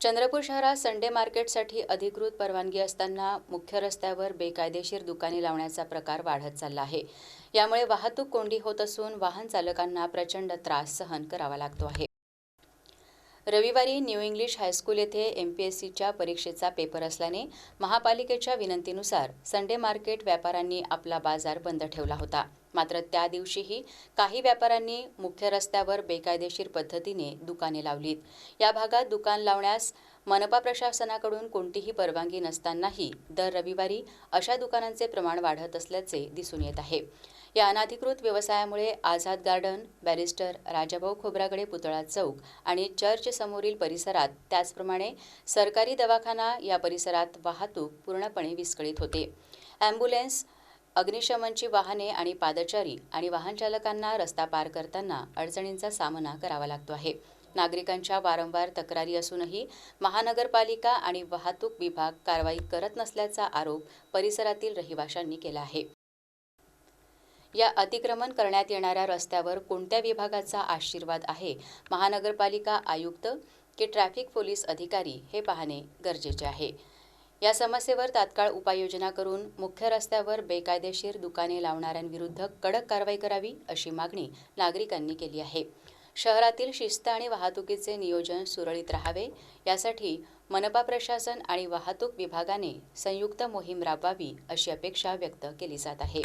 चंद्रपूर शहरात संडे मार्केटसाठी अधिकृत परवानगी असताना मुख्य रस्त्यावर बेकायदेशीर दुकाने लावण्याचा प्रकार वाढत चालला आहे. यामुळे वाहतूक कोंडी होत असून वाहन चालकांना प्रचंड त्रास सहन करावा लागतो आहे. रविवारी न्यू इंग्लिश हायस्कूल येथे एम पी एस सीच्या परीक्षेचा पेपर असल्याने महापालिकेच्या विनंतीनुसार संडे मार्केट व्यापाऱ्यांनी आपला बाजार बंद ठेवला होता. मात्र त्या दिवशीही काही व्यापाऱ्यांनी मुख्य रस्त्यावर बेकायदेशीर पद्धतीने दुकाने लावलीत. या भागात दुकान लावण्यास मनपा प्रशासनाकडून कोणतीही परवानगी नसतानाही दर रविवारी अशा दुकानांचे प्रमाण वाढत असल्याचे दिसून येत आहे. या अनाधिकृत व्यवसायामुळे आझाद गार्डन बॅरिस्टर राजाभाऊ खोब्रागडे पुतळा चौक आणि चर्च समोरील परिसरात त्याचप्रमाणे सरकारी दवाखाना या परिसरात वाहतूक पूर्णपणे विस्कळीत होते. ॲम्ब्युलन्स अग्निशमनची वाहने आणि पादचारी आणि वाहनचालकांना रस्ता पार करताना अडचणींचा सामना करावा लागतो आहे. नागरिकांच्या वारंवार तक्रारी असूनही महानगरपालिका आणि वाहतूक विभाग कारवाई करत नसल्याचा आरोप परिसरातील रहिवाशांनी केला आहे. या अतिक्रमण करण्यात येणाऱ्या रस्त्यावर कोणत्या विभागाचा आशीर्वाद आहे? महानगरपालिका आयुक्त की ट्रॅफिक पोलीस अधिकारी हे पाहणे गरजेचे आहे. या समस्येवर तात्काळ उपाययोजना करून मुख्य रस्त्यावर बेकायदेशीर दुकाने लावणाऱ्यांविरुद्ध कडक कारवाई करावी अशी मागणी नागरिकांनी केली आहे. शहरातील शिस्त आणि वाहतुकीचे नियोजन सुरळीत राहावे यासाठी मनपा प्रशासन आणि वाहतूक विभागाने संयुक्त मोहीम राबवावी अशी अपेक्षा व्यक्त केली जात आहे.